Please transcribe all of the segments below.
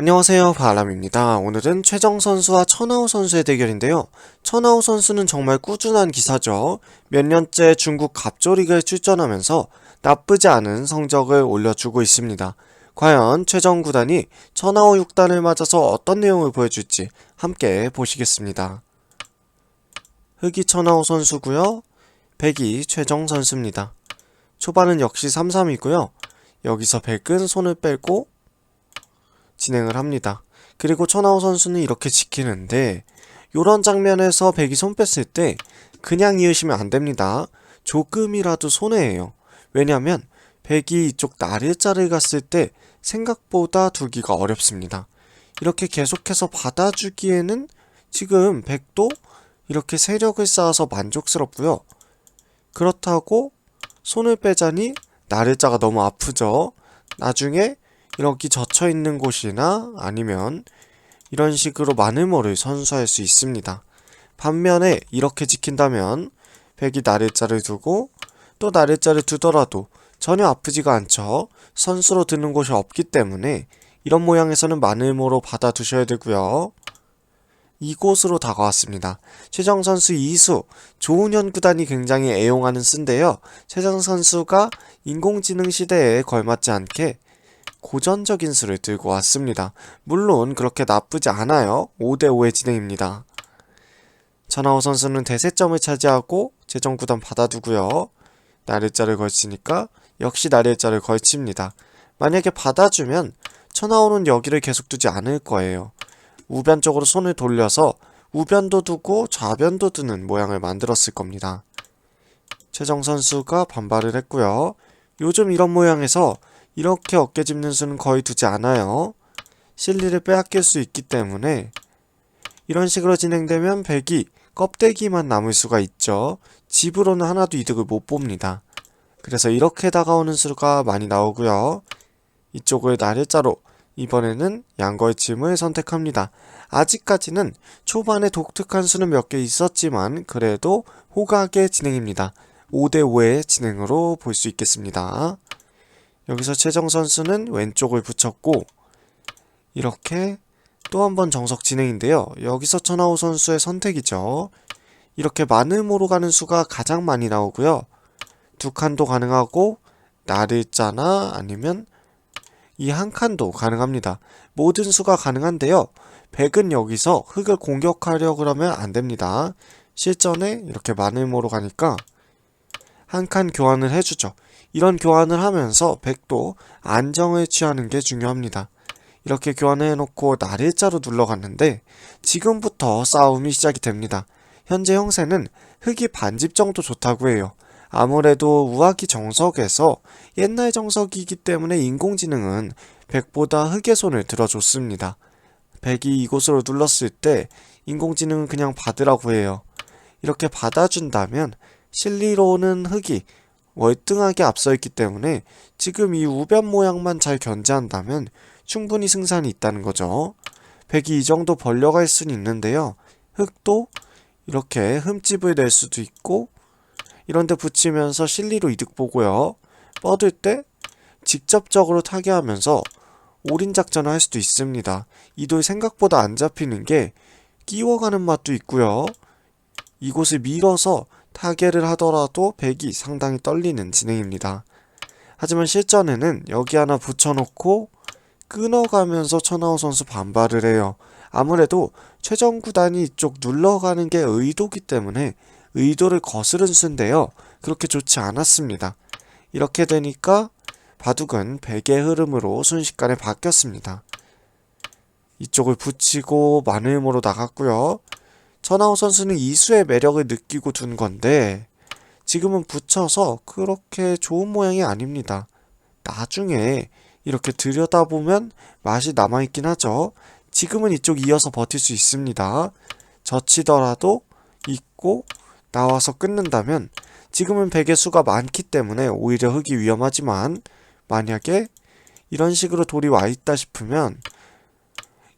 안녕하세요 바람입니다. 오늘은 최정 선수와 천하우 선수의 대결인데요. 천하우 선수는 정말 꾸준한 기사죠. 몇 년째 중국 갑조리그에 출전하면서 나쁘지 않은 성적을 올려주고 있습니다. 과연 최정 구단이 천하우 6단을 맞아서 어떤 내용을 보여줄지 함께 보시겠습니다. 흑이 천하우 선수고요. 백이 최정 선수입니다. 초반은 역시 3-3이고요. 여기서 백은 손을 빼고 진행을 합니다. 그리고 천하우 선수는 이렇게 지키는데 요런 장면에서 백이 손 뺐을 때 그냥 이으시면 안 됩니다. 조금이라도 손해예요. 왜냐면 백이 이쪽 나일자를 갔을 때 생각보다 두기가 어렵습니다. 이렇게 계속해서 받아주기에는 지금 백도 이렇게 세력을 쌓아서 만족스럽고요. 그렇다고 손을 빼자니 나일자가 너무 아프죠. 나중에 이렇게 젖혀 있는 곳이나 아니면 이런 식으로 마늘모를 선수할 수 있습니다. 반면에 이렇게 지킨다면 백이 나일자를 두고 또 나일자를 두더라도 전혀 아프지가 않죠. 선수로 드는 곳이 없기 때문에 이런 모양에서는 마늘모로 받아 두셔야 되고요. 이곳으로 다가왔습니다. 최정 선수 2수, 조은현 구단이 굉장히 애용하는 쓴데요. 최정 선수가 인공지능 시대에 걸맞지 않게 고전적인 수를 들고 왔습니다. 물론 그렇게 나쁘지 않아요. 5대5의 진행입니다. 천하호 선수는 대세점을 차지하고 재정구단 받아두고요. 나일자를 걸치니까 역시 나일자를 걸칩니다. 만약에 받아주면 천하호는 여기를 계속 두지 않을 거예요. 우변 쪽으로 손을 돌려서 우변도 두고 좌변도 두는 모양을 만들었을 겁니다. 최정 선수가 반발을 했고요. 요즘 이런 모양에서 이렇게 어깨 짚는 수는 거의 두지 않아요. 실리를 빼앗길 수 있기 때문에 이런 식으로 진행되면 백이 껍데기만 남을 수가 있죠. 집으로는 하나도 이득을 못 봅니다. 그래서 이렇게 다가오는 수가 많이 나오고요. 이쪽을 나일자로 이번에는 양걸침을 선택합니다. 아직까지는 초반에 독특한 수는 몇 개 있었지만 그래도 호각의 진행입니다. 5대5의 진행으로 볼 수 있겠습니다. 여기서 최정 선수는 왼쪽을 붙였고 이렇게 또 한 번 정석 진행인데요. 여기서 천하우 선수의 선택이죠. 이렇게 마늘모로 가는 수가 가장 많이 나오고요. 두 칸도 가능하고 나를자나 아니면 이 한 칸도 가능합니다. 모든 수가 가능한데요. 백은 여기서 흙을 공격하려 그러면 안 됩니다. 실전에 이렇게 마늘모로 가니까 한 칸 교환을 해주죠. 이런 교환을 하면서 백도 안정을 취하는 게 중요합니다. 이렇게 교환을 해놓고 나일자로 눌러갔는데 지금부터 싸움이 시작이 됩니다. 현재 형세는 흙이 반집 정도 좋다고 해요. 아무래도 우아기 정석에서 옛날 정석이기 때문에 인공지능은 백보다 흙의 손을 들어줬습니다. 백이 이곳으로 눌렀을 때 인공지능은 그냥 받으라고 해요. 이렇게 받아준다면 실리로는 흙이 월등하게 앞서 있기 때문에 지금 이 우변 모양만 잘 견제한다면 충분히 승산이 있다는 거죠. 백이 이 정도 벌려갈 수는 있는데요. 흙도 이렇게 흠집을 낼 수도 있고 이런데 붙이면서 실리로 이득 보고요. 뻗을 때 직접적으로 타개하면서 올인 작전을 할 수도 있습니다. 이 돌 생각보다 안 잡히는 게 끼워가는 맛도 있고요. 이곳을 밀어서 타개를 하더라도 백이 상당히 떨리는 진행입니다. 하지만 실전에는 여기 하나 붙여놓고 끊어가면서 천하우 선수 반발을 해요. 아무래도 최정 구단이 이쪽 눌러가는 게 의도기 때문에 의도를 거스른 수인데요. 그렇게 좋지 않았습니다. 이렇게 되니까 바둑은 백의 흐름으로 순식간에 바뀌었습니다. 이쪽을 붙이고 마늘모로 나갔고요. 천하우 선수는 이수의 매력을 느끼고 둔 건데 지금은 붙여서 그렇게 좋은 모양이 아닙니다. 나중에 이렇게 들여다보면 맛이 남아있긴 하죠. 지금은 이쪽 이어서 버틸 수 있습니다. 젖히더라도 있고 나와서 끊는다면 지금은 백의 수가 많기 때문에 오히려 흙이 위험하지만 만약에 이런 식으로 돌이 와 있다 싶으면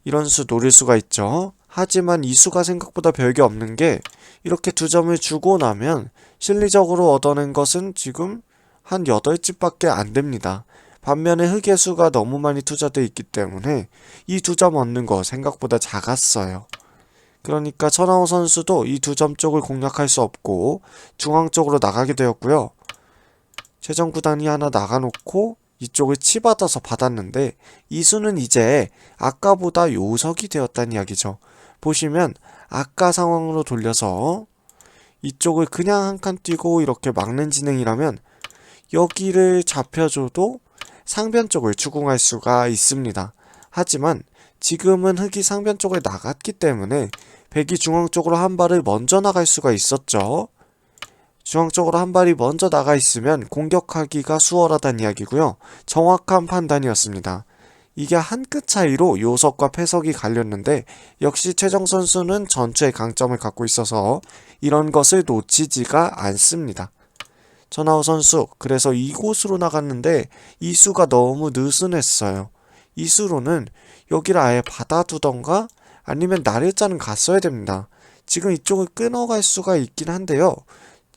이런 수 노릴 수가 있죠. 하지만 이 수가 생각보다 별게 없는 게 이렇게 두 점을 주고 나면 실리적으로 얻어낸 것은 지금 한 8집밖에 안 됩니다. 반면에 흑의 수가 너무 많이 투자되어 있기 때문에 이 두 점 얻는 거 생각보다 작았어요. 그러니까 천하호 선수도 이 두 점 쪽을 공략할 수 없고 중앙 쪽으로 나가게 되었고요. 최정 구단이 하나 나가놓고 이쪽을 치받아서 받았는데 이수는 이제 아까보다 요석이 되었다는 이야기죠. 보시면 아까 상황으로 돌려서 이쪽을 그냥 한 칸 뛰고 이렇게 막는 진행이라면 여기를 잡혀줘도 상변 쪽을 추궁할 수가 있습니다. 하지만 지금은 흑이 상변 쪽을 나갔기 때문에 백이 중앙 쪽으로 한 발을 먼저 나갈 수가 있었죠. 중앙 쪽으로 한 발이 먼저 나가 있으면 공격하기가 수월하다는 이야기고요. 정확한 판단이었습니다. 이게 한 끗 차이로 요석과 패석이 갈렸는데 역시 최정 선수는 전투의 강점을 갖고 있어서 이런 것을 놓치지가 않습니다. 전하우 선수 그래서 이곳으로 나갔는데 이수가 너무 느슨했어요. 이수로는 여기를 아예 받아두던가 아니면 나를자는 갔어야 됩니다. 지금 이쪽을 끊어갈 수가 있긴 한데요.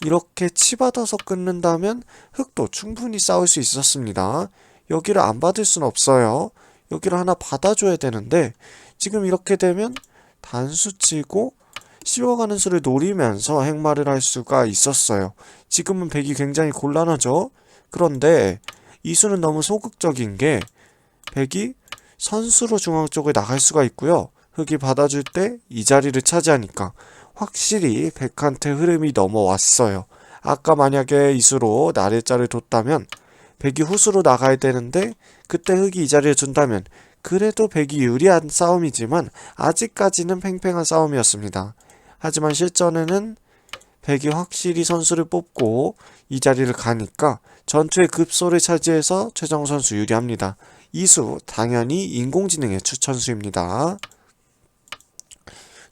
이렇게 치받아서 끊는다면 흑도 충분히 싸울 수 있었습니다. 여기를 안 받을 순 없어요. 여기를 하나 받아줘야 되는데 지금 이렇게 되면 단수 치고 씌워가는 수를 노리면서 행마를 할 수가 있었어요. 지금은 백이 굉장히 곤란하죠. 그런데 이 수는 너무 소극적인 게 백이 선수로 중앙 쪽에 나갈 수가 있고요. 흑이 받아줄 때 이 자리를 차지하니까 확실히 백한테 흐름이 넘어왔어요. 아까 만약에 이수로 나래자를 뒀다면 백이 후수로 나가야 되는데 그때 흑이 이 자리를 준다면 그래도 백이 유리한 싸움이지만 아직까지는 팽팽한 싸움이었습니다. 하지만 실전에는 백이 확실히 선수를 뽑고 이 자리를 가니까 전투의 급소를 차지해서 최정 선수 유리합니다. 이수 당연히 인공지능의 추천수입니다.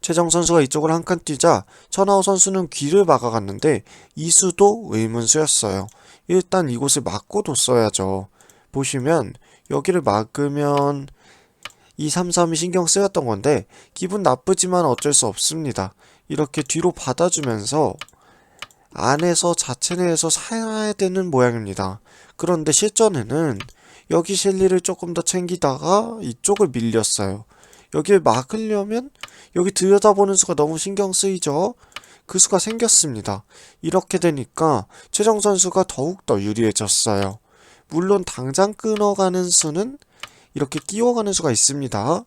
최정 선수가 이쪽으로 한 칸 뛰자 천하호 선수는 귀를 막아갔는데 이수도 의문수였어요. 일단 이곳을 막고 뒀어야죠. 보시면 여기를 막으면 2, 3, 3이 신경 쓰였던 건데 기분 나쁘지만 어쩔 수 없습니다. 이렇게 뒤로 받아주면서 안에서 자체 내에서 살아야 되는 모양입니다. 그런데 실전에는 여기 실리를 조금 더 챙기다가 이쪽을 밀렸어요. 여기를 막으려면 여기 들여다보는 수가 너무 신경 쓰이죠. 그 수가 생겼습니다. 이렇게 되니까 최정 선수가 더욱더 유리해졌어요. 물론 당장 끊어가는 수는 이렇게 끼워가는 수가 있습니다.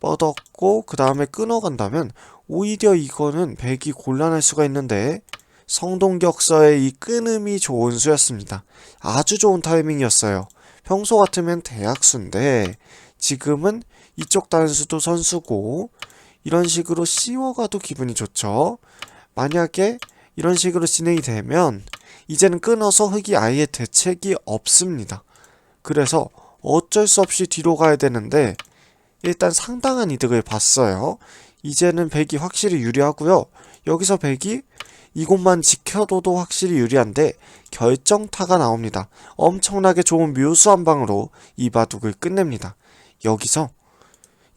뻗었고 그 다음에 끊어간다면 오히려 이거는 백이 곤란할 수가 있는데 성동격서의 이 끊음이 좋은 수였습니다. 아주 좋은 타이밍이었어요. 평소 같으면 대학수인데 지금은 이쪽 단수도 선수고 이런 식으로 씌워가도 기분이 좋죠. 만약에 이런 식으로 진행이 되면 이제는 끊어서 흑이 아예 대책이 없습니다. 그래서 어쩔 수 없이 뒤로 가야 되는데 일단 상당한 이득을 봤어요. 이제는 백이 확실히 유리하고요. 여기서 백이 이곳만 지켜둬도 확실히 유리한데 결정타가 나옵니다. 엄청나게 좋은 묘수 한 방으로 이 바둑을 끝냅니다. 여기서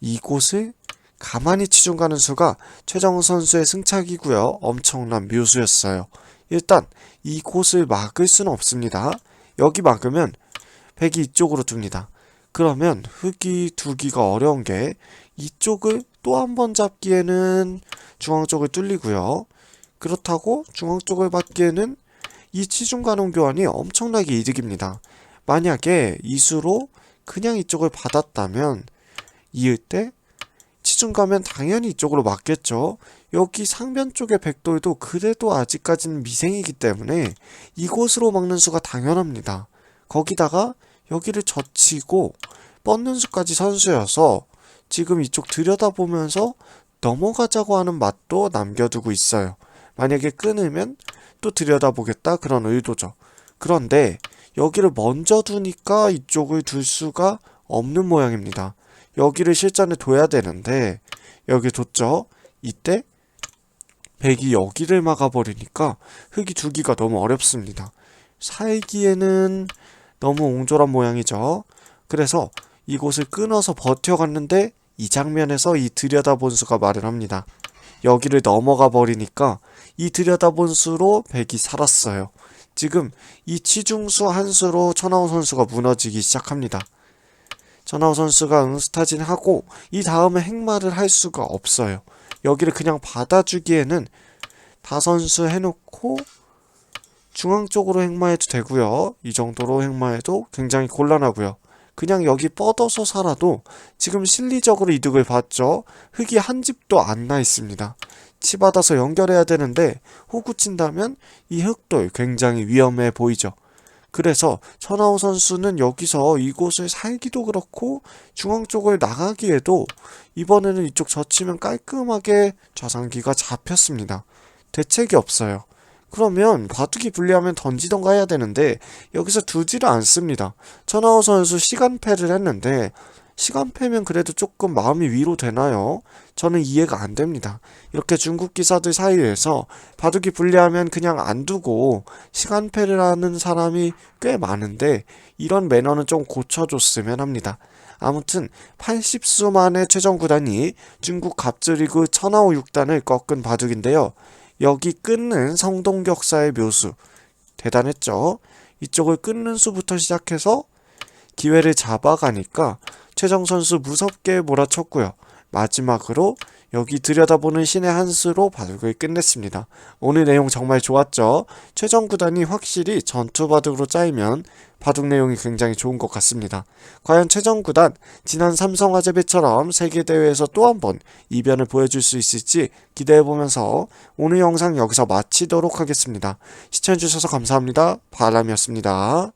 이곳을 가만히 치중 가는 수가 최정우 선수의 승착이고요. 엄청난 묘수였어요. 일단 이곳을 막을 수는 없습니다. 여기 막으면 백이 이쪽으로 둡니다. 그러면 흑이 두기가 어려운 게 이쪽을 또 한 번 잡기에는 중앙 쪽을 뚫리고요. 그렇다고 중앙 쪽을 받기에는 이 치중 가능 교환이 엄청나게 이득입니다. 만약에 이수로 그냥 이쪽을 받았다면 이을 때 치중 가면 당연히 이쪽으로 맞겠죠. 여기 상변 쪽의 백돌도 그래도 아직까지는 미생이기 때문에 이곳으로 막는 수가 당연합니다. 거기다가 여기를 젖히고 뻗는 수까지 선수여서 지금 이쪽 들여다보면서 넘어가자고 하는 맛도 남겨두고 있어요. 만약에 끊으면 또 들여다보겠다 그런 의도죠. 그런데 여기를 먼저 두니까 이쪽을 둘 수가 없는 모양입니다. 여기를 실전에 둬야 되는데 여기 뒀죠. 이때 백이 여기를 막아버리니까 흙이 두기가 너무 어렵습니다. 살기에는 너무 옹졸한 모양이죠. 그래서 이곳을 끊어서 버텨갔는데 이 장면에서 이 들여다본 수가 말을 합니다. 여기를 넘어가 버리니까 이 들여다본 수로 백이 살았어요. 지금 이 치중수 한 수로 천하우 선수가 무너지기 시작합니다. 천하우 선수가 응스타진 하고 이 다음에 행마를 할 수가 없어요. 여기를 그냥 받아주기에는 다선수 해놓고 중앙 쪽으로 행마해도 되고요. 이 정도로 행마해도 굉장히 곤란하고요. 그냥 여기 뻗어서 살아도 지금 실리적으로 이득을 봤죠. 흙이 한 집도 안 나 있습니다. 치 받아서 연결해야 되는데 호구 친다면 이 흙도 굉장히 위험해 보이죠. 그래서 천하우 선수는 여기서 이곳을 살기도 그렇고 중앙 쪽을 나가기에도 이번에는 이쪽 젖히면 깔끔하게 좌상기가 잡혔습니다. 대책이 없어요. 그러면 바둑이 불리하면 던지던가 해야 되는데 여기서 두지를 않습니다. 천하우 선수 시간패를 했는데 시간패면 그래도 조금 마음이 위로되나요? 저는 이해가 안 됩니다. 이렇게 중국 기사들 사이에서 바둑이 불리하면 그냥 안 두고 시간패를 하는 사람이 꽤 많은데 이런 매너는 좀 고쳐줬으면 합니다. 아무튼 80수 만에 최종 구단이 중국 갑즈리그 천하우 6단을 꺾은 바둑인데요. 여기 끊는 성동격사의 묘수 대단했죠. 이쪽을 끊는 수부터 시작해서 기회를 잡아가니까 최정 선수 무섭게 몰아쳤고요. 마지막으로 여기 들여다보는 신의 한 수로 바둑을 끝냈습니다. 오늘 내용 정말 좋았죠? 최정 구단이 확실히 전투 바둑으로 짜이면 바둑 내용이 굉장히 좋은 것 같습니다. 과연 최정 구단 지난 삼성화재배처럼 세계대회에서 또 한 번 이변을 보여줄 수 있을지 기대해보면서 오늘 영상 여기서 마치도록 하겠습니다. 시청해주셔서 감사합니다. 바람이었습니다.